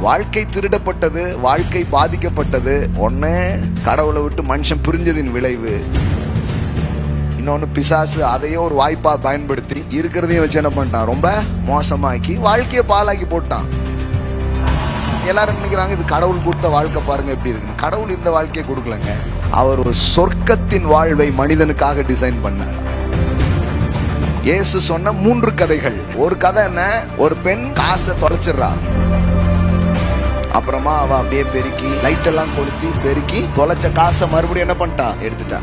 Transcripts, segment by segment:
வாழ்க்கை திருடப்பட்டது வாழ்க்கை பாதிக்கப்பட்டது. ஒன்று கடவுளை விட்டு மனுஷன் பிரிஞ்சதின் விளைவு. இன்னொன்று பிசாசு அதையும் ஒரு வாய்ப்பாக பயன்படுத்தி இருக்கிறதையும் வச்சு என்ன பண்ணிட்டான்? ரொம்ப மோசமாக்கி வாழ்க்கையை பாலாக்கி போட்டான். எல்லாரும் நினைக்கிறாங்க இது கடவுள் கொடுத்த வாழ்க்கை பாருங்க எப்படி இருக்கு கடவுள் இந்த வாழ்க்கையை கொடுக்கலங்க. அவர் ஒரு சொர்க்கத்தின் வாழ்வை மனிதனுக்காக டிசைன் பண்ணார். இயேசு சொன்ன மூன்று கதைகள். ஒரு கதை என்ன? ஒரு பெண் காசை தொலைச்சிடுறா. அப்புறமா அவ அப்படியே பெருக்கி லைட் எல்லாம் கொளுத்தி பெருக்கி தொலைச்ச காசை மறுபடியும் என்ன பண்ணிட்டா? எடுத்துட்டா.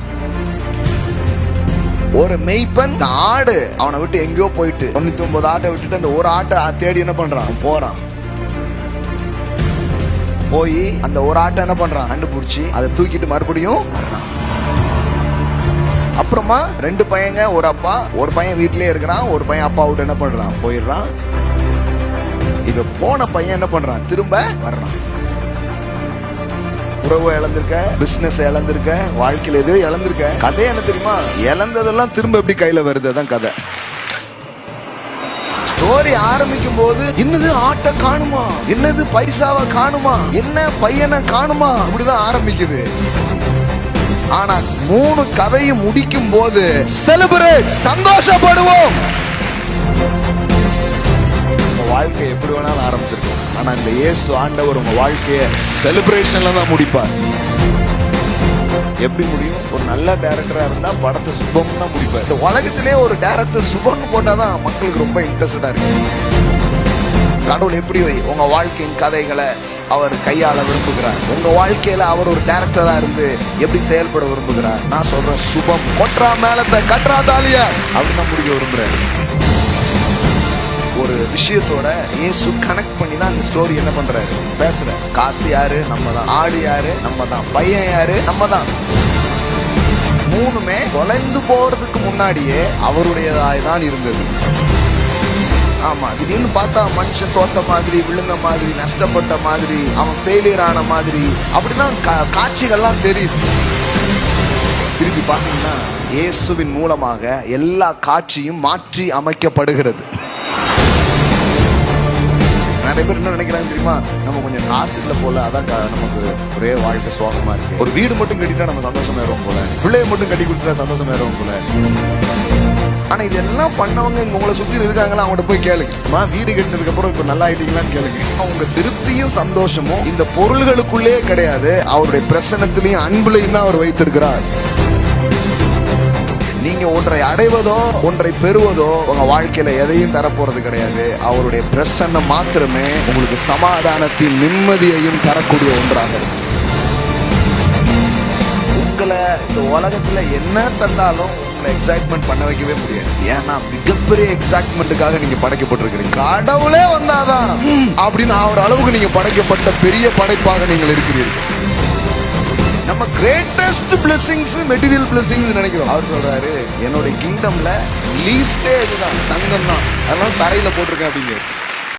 ஒரு மெய்ப்பன் இந்த ஆடு அவனை விட்டு எங்கேயோ போயிட்டு தொண்ணூத்தி ஒன்பது ஆட்டை விட்டுட்டு அந்த ஒரு ஆட்டை தேடி என்ன பண்றான்? போறான். போய் அந்த ஒரு ஆட்டை என்ன பண்றான்? கண்டுபிடிச்சி அதை தூக்கிட்டு மறுபடியும் அப்புறமா ரெண்டு பையங்க ஒரு அப்பா ஒரு பையன் வீட்லயே இருக்கிறான் ஒரு பையன் அப்பா விட்டு என்ன பண்றான்? போயிடுறான். இப்ப போன பையன் என்ன பண்றான்? திரும்ப வர்றான். உறவு இழந்திருக்க பிசினஸ் இழந்திருக்க வாழ்க்கையில எதுவும் இழந்திருக்க கதை என்ன தெரியுமா? இழந்ததெல்லாம் திரும்ப எப்படி கையில வருது? அதான் கதை. ஸ்டோரி ஆரம்பிக்கும் போது என்னது ஆட்டை காணுமா? என்னது பைசாவை காணுமா? என்ன பையனை காணுமா? அப்படிதான் ஆரம்பிக்குது. ஆனா மூணு கதையும் முடிக்கும் போது செலிபிரேட் சந்தோஷப்படுவோம். வாழ்க்கை எப்படி வேணாலும் ஆரம்பிச்சிருக்கோம் ஆனா இந்த இயேசு ஆண்டவர் உங்க வாழ்க்கையை செலிப்ரேஷன்ல தான் முடிப்பார். எப்படி முடியும்? ஒரு நல்ல டேரக்டராக இருந்தா படத்தை சுபம் தான் முடிப்பார். இந்த உலகத்திலே ஒரு டேரக்டர் சுபம்னு போட்டாதான் மக்களுக்கு ரொம்ப இன்ட்ரெஸ்டடா இருக்கு. கடவுள் எப்படி வை உங்க வாழ்க்கையின் கதைகளை அவர் கையாள விரும்புகிறார்? உங்க வாழ்க்கையில அவர் ஒரு டேரக்டரா இருந்து எப்படி செயல்பட விரும்புகிறார்? நான் சொல்றேன் சுபம் கொற்றா மேலத்தை கற்றா தாலியா அப்படின்னு தான் முடிக்க விரும்புறேன். விஷயத்தோட இயேசு கனெக்ட் பண்ணி தான் அந்த ஸ்டோரி என்ன பண்றாரு? பேசுற காசு யாரு? நம்ம தான் ஆடு யாரு? நம்ம தான் பையன் யாரு? நம்ம தான் மூணுமே தொலைந்து போறதுக்கு முன்னாடியே அவருடையதாய் தான் இருந்தது. ஆமா திடீர்னு பார்த்தா மனுஷன் தோத்த மாதிரி விழுந்த மாதிரி நஷ்டப்பட்ட மாதிரி அவன் ஃபெயிலியர் ஆன மாதிரி அப்படிதான் கா- காட்சிகள்லாம் தெரியுது. திருப்பி பார்த்தீங்கன்னா இயேசுவின் மூலமாக எல்லா காட்சியும் மாற்றி அமைக்கப்படுகிறது. நிறைய பேர் என்ன நினைக்கிறாங்க தெரியுமா? நம்ம கொஞ்சம் காசு இல்லை போல அதான் நமக்கு ஒரே வாழ்க்கை சோகமா இருக்கு. ஒரு வீடு மட்டும் கட்டிட்டா நம்ம சந்தோஷமா இருக்கும் போல. பிள்ளைய மட்டும் கட்டி கொடுத்துட்டா சந்தோஷமா இருக்கும் போல. ஆனா இதெல்லாம் பண்ணவங்க இங்க உங்களை சுத்தி இருக்காங்களா? அவங்கள்ட்ட போய் கேளுங்கம்மா வீடு கட்டினதுக்கு அப்புறம் இப்ப நல்லா ஆயிட்டீங்களான்னு கேளுங்க அவங்க திருப்தியும் சந்தோஷமும் இந்த பொருள்களுக்குள்ளேயே கிடையாது. அவருடைய பிரசனத்திலையும் அன்புலையும் தான் அவர் வைத்திருக்கிறார். நீங்க ஒன்றை அடைவதோ ஒன்றை பெறுவதோ உங்க வாழ்க்கையில எதையும் தரப்போறது கிடையாது. அவருடைய பிரசன்னம் மாத்திரமே உங்களுக்கு சமாதானத்தையும் நிம்மதியையும் தரக்கூடிய ஒன்றாக உங்களை இந்த உலகத்துல என்ன தந்தாலும் உங்களை எக்ஸைட்மெண்ட் பண்ண வைக்கவே முடியாது. ஏன்னா மிகப்பெரிய எக்ஸைட்மெண்ட்டுக்காக நீங்க படைக்கப்பட்டிருக்கிறீங்க. கடவுளே வந்தாதான் அப்படின்னு ஆகிற அளவுக்கு நீங்க படைக்கப்பட்ட பெரிய படைப்பாக நீங்கள் இருக்கிறீர்கள். நம்ம கிரேட்டஸ்ட் பிளெஸிங்ஸ் மெட்டீரியல் பிளெஸிங்ஸ் நினைக்கிறோம். அவர் சொல்றாரு என்னோட கிங்டம்ல லீஸ்டே இதுதான் தங்கம் தான். அதனால தரையில போட்டிருக்கேன் அப்படிங்கிறது